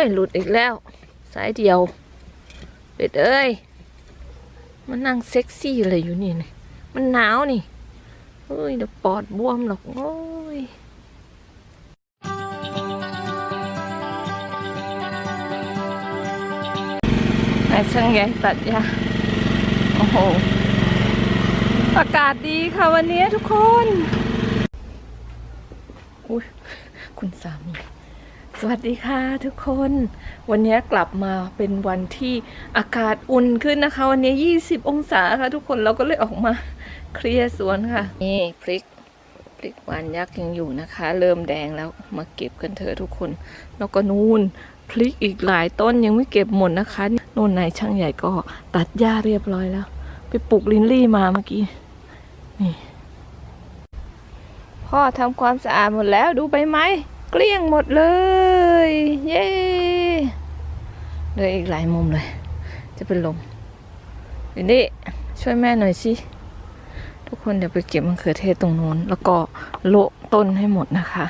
ย หลุดอีกแล้ว สายเดียว เป็ดเอ้ย มันนั่งเซ็กซี่อะไรอยู่นี่นี่ มันหนาวนี่เฮ้ยเดี๋ยวปอดบวมหรอกโอ้ยนายช่างใหญ่ตัดยาโอ้โห อากาศดีค่ะวันนี้ทุกคน อุ้ยคุณสามี สวัสดีค่ะทุกคน วันนี้กลับมาเป็นวันที่อากาศอุ่นขึ้นนะคะ วันนี้ 20 องศาค่ะทุกคนเราก็เลยออกมาเคลียร์สวนค่ะ นี่พริกพริกหวานยักษ์ยังอยู่นะคะ เริ่มแดงแล้วมาเก็บกันเถอะทุกคน แล้วก็นู่นพริกอีกหลายต้นยังไม่เก็บหมดนะคะนู่นนายช่างใหญ่ก็ตัดหญ้าเรียบร้อยแล้ว ไปปลูกลินลี่มาเมื่อกี้นี่พ่อทำความสะอาดหมดแล้วดูใบไม้ เกลี้ยงหมดเลย เย้เหลยอีกหลายมุมเลย จะเป็นลมลินลี่ช่วยแม่หน่อยสิทุกคนเดี๋ยวไปเก็บมะเขือเทศตรงนู้น แล้วก็โละต้นให้หมดนะคะ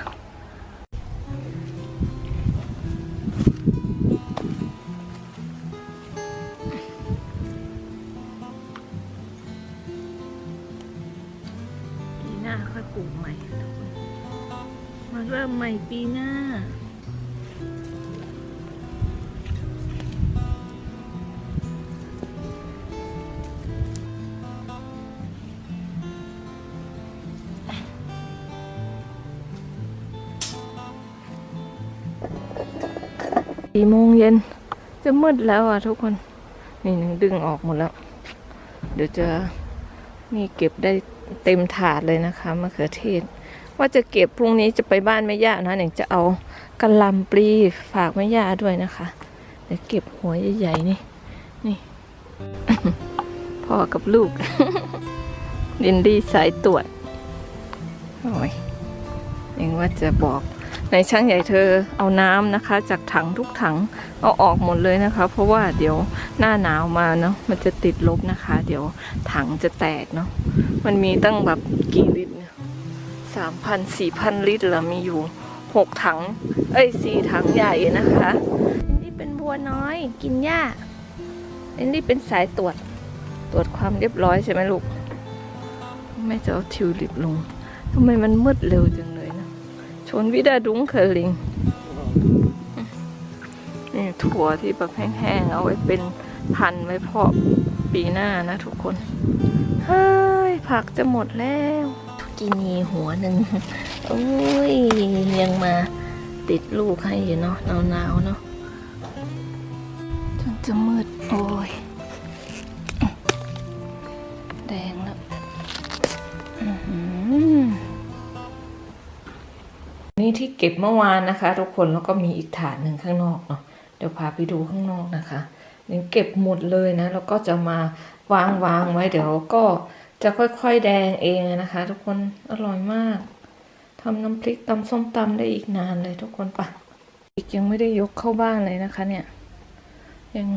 เริ่มใหม่ปีหน้า สี่โมงเย็น จะมืดแล้วอะทุกคน นี่หนึ่งดึงออกหมดแล้ว เดี๋ยวจะนี่เก็บได้เต็มถาดเลยนะคะมะเขือเทศ ว่าจะเก็บพรุ่งนี้จะไปบ้านแม่ย่านะหนึ่งจะเอากระลำปลีฝากแม่ย่าด้วยนะคะเดี๋ยวเก็บหัวใหญ่ๆนี่นี่ พ่อกับลูกดินดีสายตรวจโอ้ยเองว่าจะบอกในช่างใหญ่เธอเอาน้ำนะคะ จากถังทุกถังเอาออกหมดเลยนะคะ เพราะว่าเดี๋ยวหน้าหนาวมาเนาะมันจะติดลบนะคะ เดี๋ยวถังจะแตกเนาะมันมีตั้งแบบกี่ลิตรเนี่ย สามพันสี่พันลิตรเหรอมีอยู่หกถัง เอ้ยสี่ถังใหญ่นะคะอันนี้เป็นบัวน้อยกินหญ้าอันนี้เป็นสายตรวจตรวจความเรียบร้อยใช่ไหมลูกแม่จะเอาทิวลิปลงทำไมมันมืดเร็วจังเลยนะ schon wieder dunkel นี่ถั่วที่แบบแห้งๆเอาไว้เป็นพันไว้เพาะปีหน้านะทุกคน เฮ้ย ผักจะหมดแล้ว กินีหัวหนึ่งโอ้ยยังมาติดลูกให้อยู่เนาะหนาวๆเนาะจนจะมืดโอ้ยแดงแล้วอื้อหือนี่ที่เก็บเมื่อวานนะคะ ทุกคนแล้วก็มีอีกถาดหนึ่งข้างนอกเนาะเดี๋ยวพาไปดูข้างนอกนะคะนี่เก็บหมดเลยนะ แล้วก็จะมาวางวางไว้เดี๋ยวก็ จะค่อยๆแดงเองนะคะ ทุกคนอร่อยมากทำน้ำพริกตำส้มตำได้อีกนานเลยทุกคนปะอีกยังไม่ได้ยกเข้าบ้านเลยนะคะ เนี่ย ยัง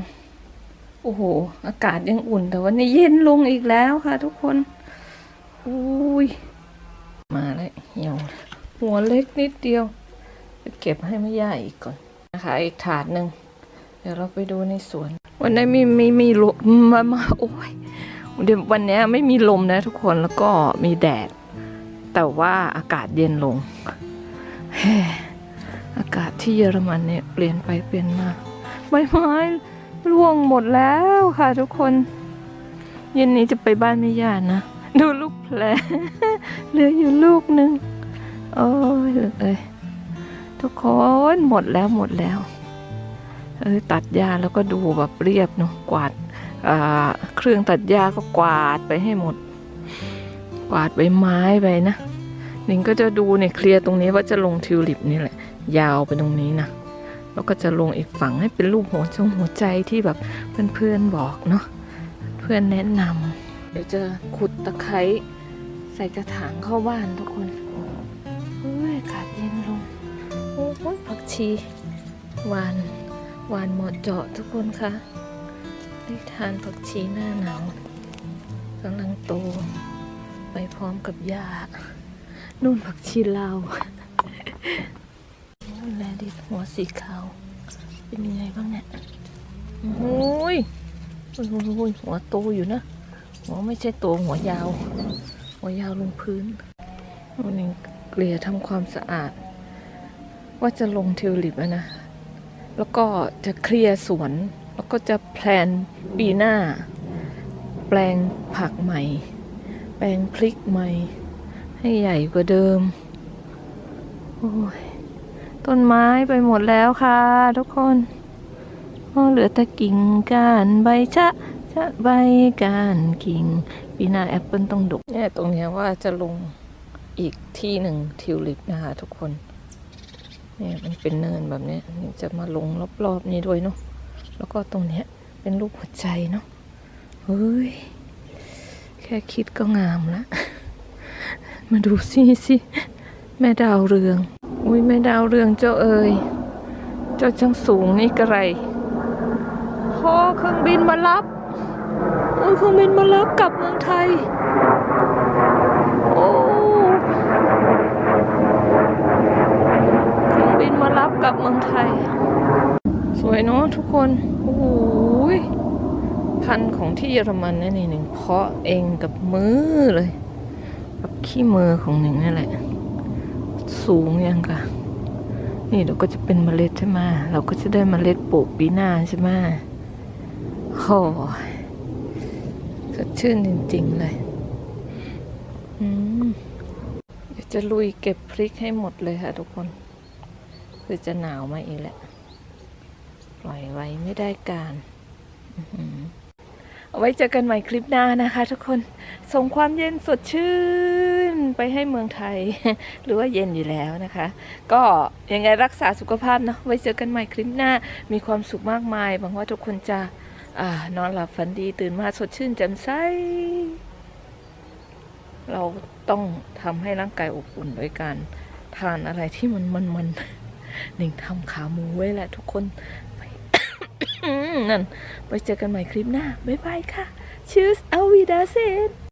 โอ้โห อากาศยังอุ่นแต่ว่านี่เย็นลงอีกแล้วค่ะ ทุกคนอุ้ยมาแล้วเหี่ยวหัวเล็กนิดเดียวเก็บให้ไม่ย่าอีกก่อนนะคะ อีกถาดหนึ่งเดี๋ยวเราไปดูในสวน วันนี้มีมีมีลมมามาโอ้ย เดี๋ยววันนี้ไม่มีลมนะทุกคนแล้วก็มีแดด แต่ว่าอากาศเย็นลงเฮ้อากาศที่เยอรมันเนี่ยเปลี่ยนไปเปลี่ยนมาใบไม้ร่วงหมดแล้วค่ะทุกคน เย็นนี้จะไปบ้านไม่ย่านะ ดูลูกแผลเหลืออยู่ลูกหนึ่งโอ้ยเอ้ยทุกคนหมดแล้วหมดแล้ว เอ้ยตัดหญ้าแล้วก็ดูแบบเรียบเนาะกวาด เครื่องตัดหญ้าก็กวาดไปให้หมด กวาดใบไม้ไปนะนิงก็จะดูเนี่ยเคลียร์ตรงนี้ว่าจะลงทิวลิปนี่แหละ ยาวไปตรงนี้นะแล้วก็จะลงอีกฝั่งให้เป็นรูปหัวจงหัวใจที่แบบเพื่อนๆบอกเนาะเพื่อนแนะนำเดี๋ยวจะขุดตะไคร้ใส่กระถางเข้าบ้านทุกคนเฮ้ยอากาศเย็นลงโอ้ยผักชีหวานหวานเหมาะเจาะทุกคนค่ะ ได้ทานผักชีหน้าหนาวกำลังโต ไปพร้อมกับหญ้านู่นผักชีลาวนู่นแลดิหัวสีขาว เป็นยังไงบ้างเนี่ยโอ้ยโอ้ยโอ้ยหัวโตอยู่นะ หัวไม่ใช่โตหัวยาว หัวยาวลงพื้นวันนี้เกลี่ยทำความสะอาด ว่าจะลงทิวลิปนะ แล้วก็จะเคลียร์สวน แล้วก็จะแพลนปีหน้า แปลงผักใหม่ แปลงพริกใหม่ ให้ใหญ่กว่าเดิม โอ้ย ต้นไม้ไปหมดแล้วค่ะทุกคนเหลือแต่กิ่งก้านใบชะชะใบก้านกิ่ง ปีหน้าแอปเปิลต้องดกเนี่ยตรงนี้ว่าจะลงอีกที่หนึ่งทิวลิปนะคะทุกคนเนี่ยมันเป็นเนินแบบนี้จะมาลงรอบๆนี้ด้วยเนาะ แล้วก็ตรงเนี้ยเป็นรูปหัวใจเนาะเฮ้ย แค่คิดก็งามละ มาดูสิสิแม่ดาวเรือง อุ้ยแม่ดาวเรืองเจ้าเอ๋ยเจ้าช่างสูงนี่กระไรพอเครื่องบินมารับอุ้ยเครื่องบินมารับกลับเมืองไทย โอ้เครื่องบินมารับกลับเมืองไทย วยเนาะทุกคน โอ้โหยพันธุ์ของที่เยอรมันนั่นนี่หนึ่งเพาะเองกับมือเลย กับขี้มือของหนึ่งนั่นแหละ สูงยังกะนี่เดี๋ยวก็จะเป็นเมล็ดใช่ไหมเราก็จะได้เมล็ดปลูกปีหน้าใช่ไหมโอ้สดชื่นจริงๆเลยอืมเดี๋ยวจะลุยเก็บพริกให้หมดเลยค่ะทุกคน คือจะหนาวมาอีกแหละ ปล่อยไว้ไม่ได้การเอาไว้เจอกันใหม่คลิปหน้านะคะ ทุกคน ส่งความเย็นสดชื่นไปให้เมืองไทย หรือว่าเย็นอยู่แล้วนะคะ ก็ยังไงรักษาสุขภาพเนาะไว้เจอกันใหม่คลิปหน้า มีความสุขมากมายหวังว่าทุกคนจะอนอนหลับฝันดีตื่นมาสดชื่นแจ่มใส เราต้องทำให้ร่างกายอบอุ่นโดยการทานอะไรที่มันมันมันหนึ่งทำขาหมูไว้แหละทุกคน นั่นไปเจอกันใหม่คลิปหน้า บ๊ายบายค่ะ ชื่ออวีดาเซน